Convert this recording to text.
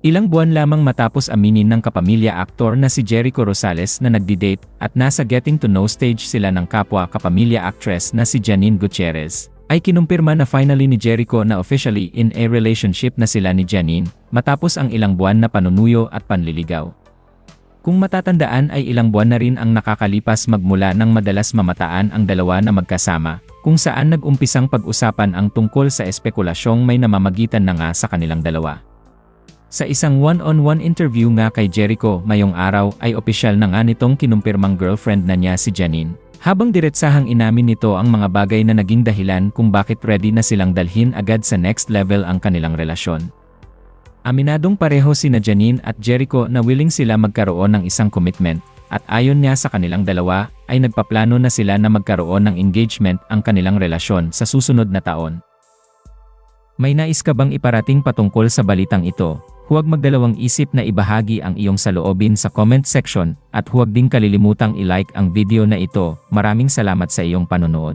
Ilang buwan lamang matapos aminin ng kapamilya aktor na si Jericho Rosales na nagdi-date at nasa getting to know stage sila ng kapwa kapamilya actress na si Janine Gutierrez, ay kinumpirma na finally ni Jericho na officially in a relationship na sila ni Janine, matapos ang ilang buwan na panunuyo at panliligaw. Kung matatandaan ay ilang buwan na rin ang nakakalipas magmula nang madalas mamataan ang dalawa na magkasama, kung saan nag-umpisang pag-usapan ang tungkol sa espekulasyong may namamagitan na nga sa kanilang dalawa. Sa isang one-on-one interview nga kay Jericho mayong araw ay opisyal na nga nitong kinumpirmang girlfriend na niya si Janine. Habang diretsahang inamin nito ang mga bagay na naging dahilan kung bakit ready na silang dalhin agad sa next level ang kanilang relasyon. Aminadong pareho si na Janine at Jericho na willing sila magkaroon ng isang commitment, at ayon niya sa kanilang dalawa, ay nagpaplano na sila na magkaroon ng engagement ang kanilang relasyon sa susunod na taon. May nais ka bang iparating patungkol sa balitang ito? Huwag magdalawang isip na ibahagi ang iyong saloobin sa comment section at huwag ding kalilimutang i-like ang video na ito. Maraming salamat sa iyong panonood.